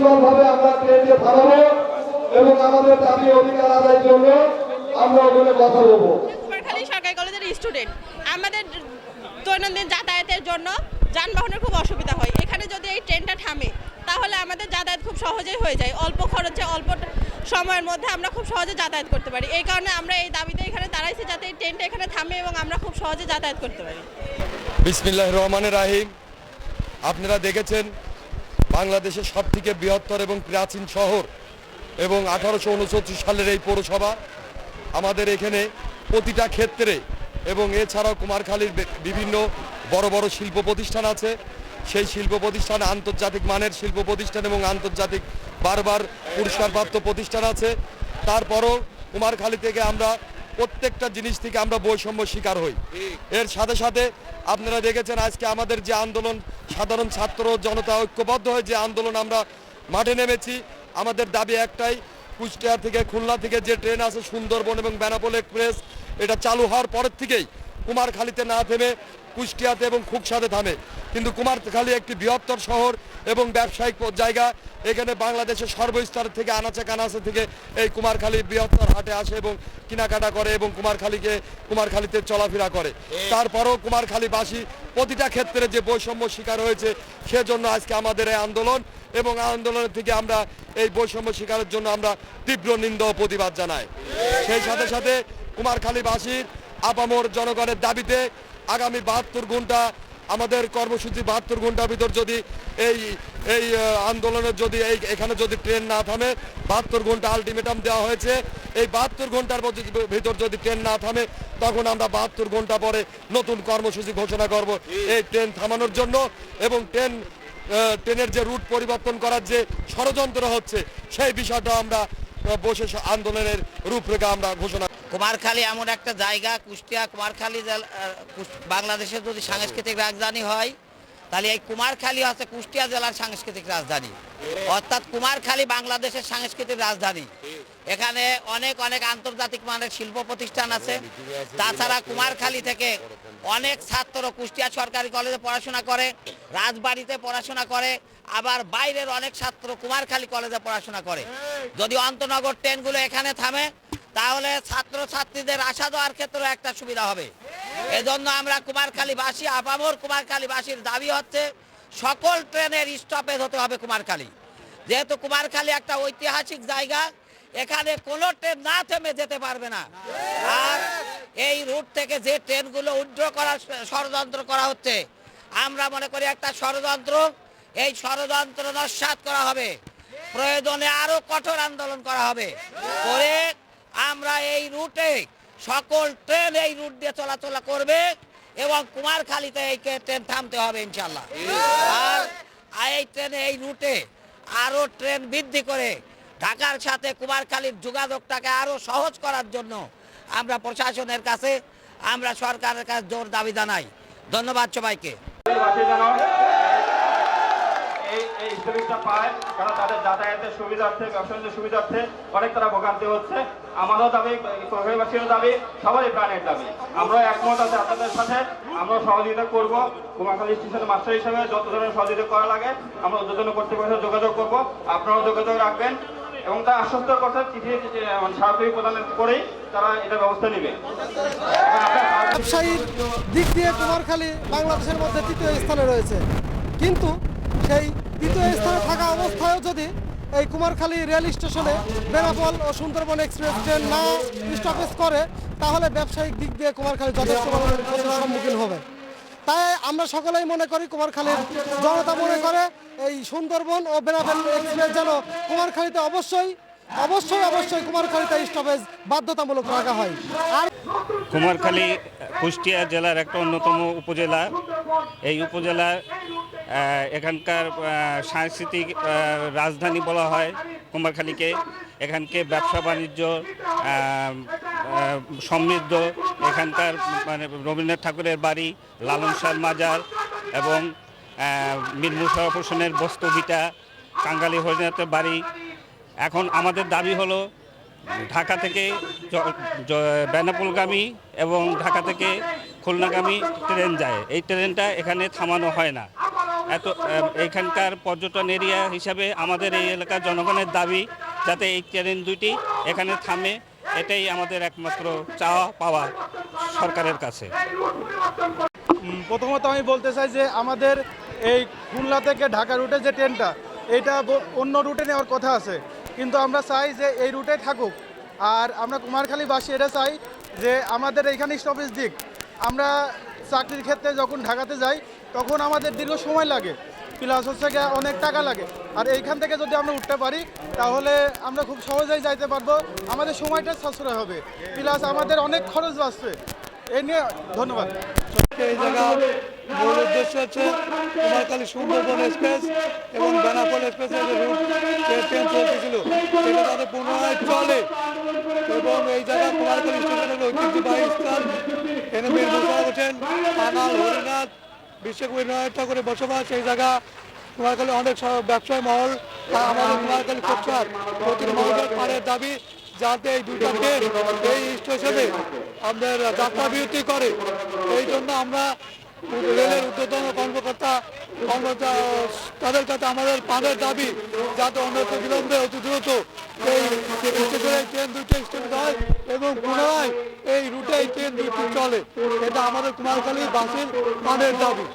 সুশৃঙ্খলভাবে আমরা ট্রেনকে থামাবো এবং আমাদের দাবি অধিকার আদায়ের জন্য আমরা ওখানে কথা বলব। সরকারি কলেজের স্টুডেন্ট আমাদের দৈনন্দিন যাতায়াতের জন্য যানবাহনের খুব অসুবিধা হয়। এখানে যদি এই ট্রেনটা থামে তাহলে আমাদের যাতায়াত খুব সহজেই হয়ে যায়। অল্প খরচে অল্প সময়ের মধ্যে আমরা খুব সহজে যাতায়াত করতে পারি। এই কারণে আমরা এই দাবিতে এখানে দাঁড়াইছি যাতে এই ট্রেনটা এখানে থামে এবং আমরা খুব সহজে যাতায়াত করতে পারি। বিসমিল্লাহ রহমানের রাহিম। আপনারা দেখেছেন বাংলাদেশের সবথেকে বৃহত্তর এবং প্রাচীন শহর এবং আঠারোশো উনচল্লিশ সালের এই পৌরসভা আমাদের এখানে প্রতিটা ক্ষেত্রে এবং এছাড়াও কুমারখালীর বিভিন্ন বড় বড় শিল্প প্রতিষ্ঠান আছে। সেই শিল্প প্রতিষ্ঠান আন্তর্জাতিক মানের শিল্প প্রতিষ্ঠান এবং আন্তর্জাতিক বারবার পুরস্কারপ্রাপ্ত প্রতিষ্ঠান আছে। তারপরও কুমারখালী থেকে আমরা প্রত্যেকটা জিনিস থেকে আমরা বৈষম্য শিকার হই। এর সাথে সাথে আপনারা দেখেছেন আজকে আমাদের যে আন্দোলন সাধারণ ছাত্র জনতা ঐক্যবদ্ধ হয়ে যে আন্দোলন আমরা মাঠে নেমেছি আমাদের দাবি একটাই কুষ্টিয়া থেকে খুলনা থেকে যে ট্রেন আছে সুন্দরবন এবং বেনাপোল এক্সপ্রেস এটা চালু হওয়ার পরের থেকেই কুমারখালীতে না থেমে কুষ্টিয়াতে এবং খুকসাতে থামে। কিন্তু কুমারখালী একটি বৃহত্তর শহর এবং ব্যবসায়িক জায়গা। এখানে বাংলাদেশের সর্বস্তর থেকে আনাচে কানাচে থেকে এই কুমারখালী বৃহত্তর হাটে আসে এবং কেনাকাটা করে এবং কুমারখালীকে, কুমারখালীতে চলাফেরা করে। তারপরও কুমারখালীবাসী প্রতিটা ক্ষেত্রে যে বৈষম্য শিকার হয়েছে, সেজন্য আজকে আমাদের এই আন্দোলন এবং আন্দোলনের থেকে আমরা এই বৈষম্য শিকারের জন্য আমরা তীব্র নিন্দা প্রতিবাদ জানাই। সেই সাথে সাথে কুমারখালীবাসীর আপামর জনগণের দাবিতে আগামী বাহাত্তর ঘণ্টা আমাদের কর্মসূচি বাহাত্তর ঘণ্টার ভিতর যদি এই এই আন্দোলনের যদি এই, এখানে যদি ট্রেন না থামে, বাহাত্তর ঘণ্টা আলটিমেটাম দেওয়া হয়েছে। এই বাহাত্তর ঘণ্টার ভিতর যদি ট্রেন না থামে, তখন আমরা বাহাত্তর ঘণ্টা পরে নতুন কর্মসূচি ঘোষণা করব। এই ট্রেন থামানোর জন্য এবং ট্রেন ট্রেনের যে রুট পরিবর্তন করার যে ষড়যন্ত্র হচ্ছে, সেই বিষয়টা আমরা বসে আন্দোলনের রূপরেখা আমরা ঘোষণা কুমারখালী এমন একটা জায়গা, কুষ্টিয়া, কুমারখালী বাংলাদেশের যদি সাংস্কৃতিক রাজধানী হয়, তাহলে এই কুমারখালী হচ্ছে কুষ্টিয়া জেলার সাংস্কৃতিক রাজধানী। অর্থাৎ কুমারখালী বাংলাদেশের সাংস্কৃতিক রাজধানী। এখানে অনেক অনেক আন্তর্জাতিক মানের শিল্প প্রতিষ্ঠান আছে। তাছাড়া কুমারখালী থেকে অনেক ছাত্র কুষ্টিয়া সরকারি কলেজে পড়াশোনা করে, রাজবাড়িতে পড়াশোনা করে, আবার বাইরের অনেক ছাত্র কুমারখালী কলেজে পড়াশোনা করে। যদি অন্তনগর ট্রেনগুলো এখানে থামে তাহলে ছাত্র ছাত্রীদের আসা যাওয়ার ক্ষেত্রে একটা সুবিধা হবে। এজন্য আমরা কুমারখালীবাসী আপামর কুমারখালীবাসীর দাবি হচ্ছে, সকল ট্রেনের স্টপেজ হতে হবে কুমারখালী। যেহেতু কুমারখালী একটা ঐতিহাসিক জায়গা, এখানে কোনো ট্রেন না থেমে যেতে পারবে না। আর এই রুট থেকে যে ট্রেনগুলো উড্র করার ষড়যন্ত্র করা হচ্ছে, আমরা মনে করি একটা ষড়যন্ত্র, এই ষড়যন্ত্র নস্বাত করা হবে। প্রয়োজনে আরও কঠোর আন্দোলন করা হবে। করে আমরা এই রুটে সকল ট্রেন এই রুট দিয়ে চলাচল করবে এবং কুমারখালীতে এই ট্রেন থামতে হবে ইনশাল্লাহ আর এই ট্রেনে, এই রুটে আরও ট্রেন বৃদ্ধি করে ঢাকার সাথে কুমারখালীর যোগাযোগটাকে আরও সহজ করার জন্য আমরা প্রশাসনের কাছে, আমরা সরকারের কাছে জোর দাবি জানাই। ধন্যবাদ সবাইকে। এই এই স্টেবিংটা পায় কারণ তাদের যাতায়াতের সুবিধার্থে ব্যবসায়ীদের সুবিধার্থে অনেক তারা ভোগান্তি হচ্ছে। আমারও দাবি প্রবাসীরও দাবি, সবারই প্রাণের দাবি। আমরা একমত আছে আপনাদের সাথে। আমরা সহযোগিতা করব। কুমারখালী স্টেশনের মাস্টার হিসেবে যত ধরনের সহযোগিতা করা লাগে, আমরা দুজন কর্তৃপক্ষের যোগাযোগ করব। আপনারাও যোগাযোগ রাখবেন এবং তা আশ্বস্ত করছে, চিঠি মানে প্রদান করেই তারা এটা ব্যবস্থা নেবে। ব্যবসায়ীর দিক দিয়ে কুমারখালী বাংলাদেশের মধ্যে তৃতীয় স্থানে রয়েছে। কিন্তু সেই তৃতীয় স্থানে থাকা অবস্থায়ও যদি এই কুমারখালী রেল স্টেশনে বেনাপোল ও সুন্দরবন এক্সপ্রেস ট্রেন না স্টপেজ করে, তাহলে ব্যবসায়িক দিক দিয়ে কুমারখালী যথেষ্ট সম্মুখীন হবে। তাই আমরা সকলেই মনে করি কুমারখালীর জনতা মনে করে এই সুন্দরবন ও বেনাপোল এক্সপ্রেস যেন কুমারখালীতে অবশ্যই অবশ্যই অবশ্যই কুমারখালীতে স্টপেজ বাধ্যতামূলক রাখা হয়। আর কুমারখালী কুষ্টিয়া জেলার একটা অন্যতম উপজেলা। এই উপজেলার এখানকার সাংস্কৃতিক রাজধানী বলা হয় কুমারখালীকে। এখানকে ব্যবসা বাণিজ্য সমৃদ্ধ। এখানকার মানে রবীন্দ্রনাথ ঠাকুরের বাড়ি, লালন শাহ মাজার এবং মীর মুশারফ হোসেনের বস্তুভিটা, কাঙ্গালি হরিনাথের বাড়ি। এখন আমাদের দাবি হলো ঢাকা থেকে বেনাপোলগামী এবং ঢাকা থেকে খুলনাগামী ট্রেন যায়। এই ট্রেনটা এখানে থামানো হয় না। এত আহ, এইখানকার পর্যটন এরিয়া হিসাবে আমাদের এই এলাকার জনগণের দাবি যাতে এই ট্রেন দুটি এখানে থামে এটাই আমাদের একমাত্র চাওয়া পাওয়া সরকারের কাছে। প্রথমত আমি বলতে চাই যে আমাদের এই খুলনা থেকে ঢাকা রুটে যে ট্রেনটা এটা অন্য রুটে নেওয়ার কথা আছে। কিন্তু আমরা চাই যে এই রুটে থাকুক। আর আমরা কুমারখালীবাসী, এটা চাই যে আমাদের এইখানে স্টপেজ দিক। আমরা চাকরির ক্ষেত্রে যখন ঢাকাতে যাই, তখন আমাদের দীর্ঘ সময় লাগে। প্লাস হচ্ছে গিয়ে অনেক টাকা লাগে। আর এইখান থেকে যদি আমরা উঠতে পারি, তাহলে আমরা খুব সহজেই যাইতে পারব। আমাদের সময়টা সাশ্রয় হবে। প্লাস আমাদের অনেক খরচ বাঁচবে। এই নিয়ে ধন্যবাদ। এই জায়গার মূল উদ্দেশ্য সুন্দরবন এক্সপ্রেস এবং চলতেছিল পুনরায় চলে। এবং এই জায়গা স্টেশনের স্থান। হরিনাথ, বিশ্বকবি রবীন্দ্রনাথ ঠাকুরের বসবাস। এই জায়গা কুমারখালী অনেক ব্যবসায়ী মহল আমাদের কুমারখালী কোচার প্রতিটি মানুষের পাড়ের দাবি। যাতে এই দুইটা ট্রেন এই স্টেশনে আমাদের যাত্রা বিরতি করে। এই জন্য আমরা রেলের উদ্যোতন কর্মকর্তা তাদের কাছে আমাদের পানের দাবি, যাতে অন্যত্র বিলম্বে অতি দ্রুত এই স্টেশনে ট্রেন দুটি স্টেশন হয় এবং পুনরায় এই রুটে এই ট্রেন দুটি চলে। এটা আমাদের কুমারখালী বাসের পানের দাবি।